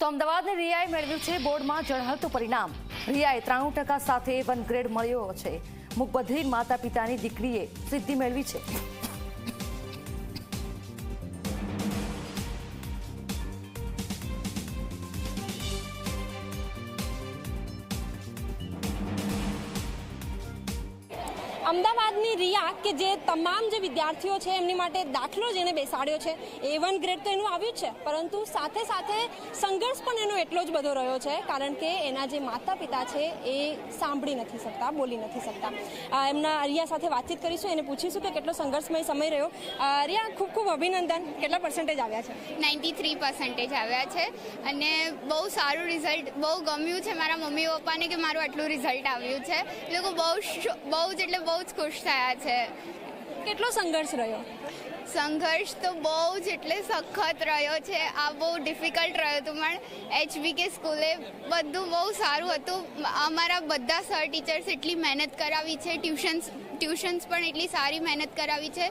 તો અમદાવાદને રિયાએ મેળવ્યું છે બોર્ડમાં જળહળતું પરિણામ. રિયાએ ત્રાણું ટકા સાથે વન ગ્રેડ મળ્યો છે. મુકબધિર માતા પિતાની દીકરીએ સિદ્ધિ મેળવી છે. અમદાવાદની રિયા કે જે તમામ જે વિદ્યાર્થીઓ છે એમની માટે દાખલો જેને બેસાડ્યો છે, એ વન ગ્રેડ તો એનું આવ્યું જ છે. પરંતુ સાથે સાથે સંઘર્ષ પણ એનો એટલો જ બધો રહ્યો છે, કારણ કે એના જે માતા પિતા છે એ સાંભળી નથી શકતા, બોલી નથી શકતા. એમના રિયા સાથે વાતચીત કરીશું, એને પૂછીશું કે કેટલો સંઘર્ષમય સમય રહ્યો. રિયા, ખૂબ ખૂબ અભિનંદન. કેટલા પર્સન્ટેજ આવ્યા છે? નાઇન્ટી થ્રી પર્સન્ટેજ આવ્યા છે. અને બહુ સારું રિઝલ્ટ, બહુ ગમ્યું છે મારા મમ્મી પપ્પાને કે મારું આટલું રિઝલ્ટ આવ્યું છે. એ લોકો બહુ બહુ જ એટલે બહુ જ ખુશ થયા છે. કેટલો સંઘર્ષ રહ્યો? સંઘર્ષ તો બહુ જ એટલે સખત રહ્યો છે. આ બહુ ડિફિકલ્ટ રહ્યો હતું, પણ એચબીકે સ્કૂલે બધું બહુ સારું હતું. અમારા બધા સર ટીચર્સ એટલી મહેનત કરાવી છે ટ્યુશન્સ ટ્યુશન્સ પણ એટલી સારી મહેનત કરાવી છે.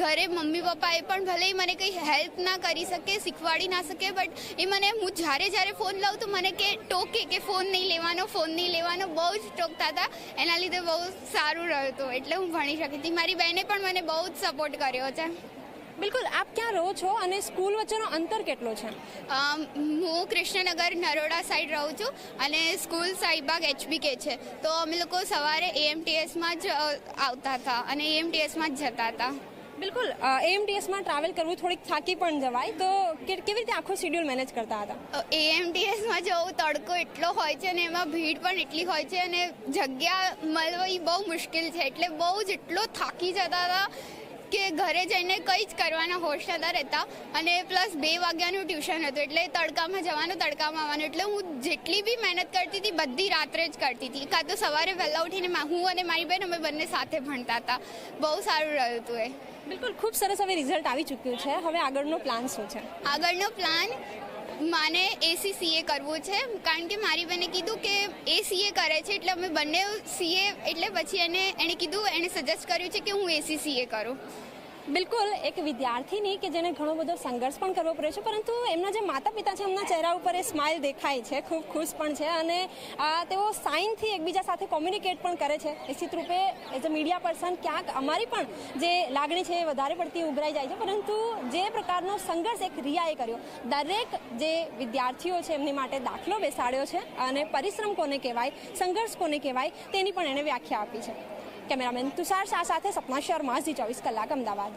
ઘરે મમ્મી પપ્પાએ પણ ભલે મને કંઈ હેલ્પ ના કરી શકે, શીખવાડી ના શકે બટ એ મને, હું જ્યારે જ્યારે ફોન લઉં તો મને કે, ટોકે કે ફોન નહીં લેવાનો ફોન નહીં લેવાનો. બહુ જ ટોકતા હતા. એના લીધે બહુ સારું રહ્યું હતું. એટલે હું ભણી શકી હતી. મારી બહેને પણ મને બહુ જ સપોર્ટ કર્યો છે. બિલકુલ આપ ક્યાં રહો છો અને સ્કૂલ વચ્ચેનો અંતર કેટલો છે? હું કૃષ્ણનગર નરોડા સાઈડ રહું છું અને સ્કૂલ સાઈબાગ એચબીકે છે. તો અમે લોકો સવારે એએમટીએસમાં જ આવતા હતા અને એએમટીએસમાં જ જતા હતા. બિલકુલ એએમટીએસમાં ટ્રાવેલ કરવું થોડીક થાકી પણ જવાય. તો કેવી રીતે આખો શેડ્યુલ મેનેજ કરતા હતા? એએમટીએસમાં જવું તડકો એટલો હોય છે અને એમાં ભીડ પણ એટલી હોય છે અને જગ્યા મળવી બહુ મુશ્કેલ છે. એટલે બહુ જ એટલો થાકી જતા હતા કે ઘરે જઈને કંઈ જ કરવાના હોશ નતા રહેતા અને પ્લસ બે વાગ્યાનું ટ્યુશન હતું એટલે તડકામાં જવાનું તડકામાં આવવાનું. એટલે હું જેટલી બી મહેનત કરતી હતી બધી રાત્રે જ કરતી હતી. કાં તો સવારે વહેલા ઉઠીને હું અને મારી બહેન અમે બંને સાથે ભણતા હતા. બહુ સારું રહ્યું હતું એ. બિલકુલ ખૂબ સરસ હવે રિઝલ્ટ આવી ચૂક્યું છે. હવે આગળનો પ્લાન શું છે? આગળનો પ્લાન માને એસીસીએ કરવું છે. કારણ કે મારી બેને કીધું કે એ સીએ કરે છે, એટલે અમે બંને સીએ એટલે પછી એને એણે કીધું એણે સજેસ્ટ કર્યું છે કે હું એસીસીએ કરું. બિલકુલ, એક વિદ્યાર્થીની કે જેને ઘણો બધો સંઘર્ષ પણ કરવો પડ્યો છે, પરંતુ એમના જે માતા પિતા છે, એમના ચહેરા ઉપર એ સ્માઇલ દેખાય છે, ખૂબ ખુશ પણ છે અને તેઓ સાઇનથી એકબીજા સાથે કોમ્યુનિકેટ પણ કરે છે. નિશ્ચિત રૂપે એઝ અ મીડિયા પર્સન ક્યાંક અમારી પણ જે લાગણી છે એ વધારે પડતી ઉભરાઈ જાય છે, પરંતુ જે પ્રકારનો સંઘર્ષ એક રિયાએ કર્યો. દરેક જે વિદ્યાર્થીઓ છે, એમની માટે દાખલો બેસાડ્યો છે અને પરિશ્રમ કોને કહેવાય, સંઘર્ષ કોને કહેવાય, તેની પણ એણે વ્યાખ્યા આપી છે. કેમેરામેન તુષાર શાહ સાથે સપના શર્મા ઝી ચોવીસ કલાક અમદાવાદ.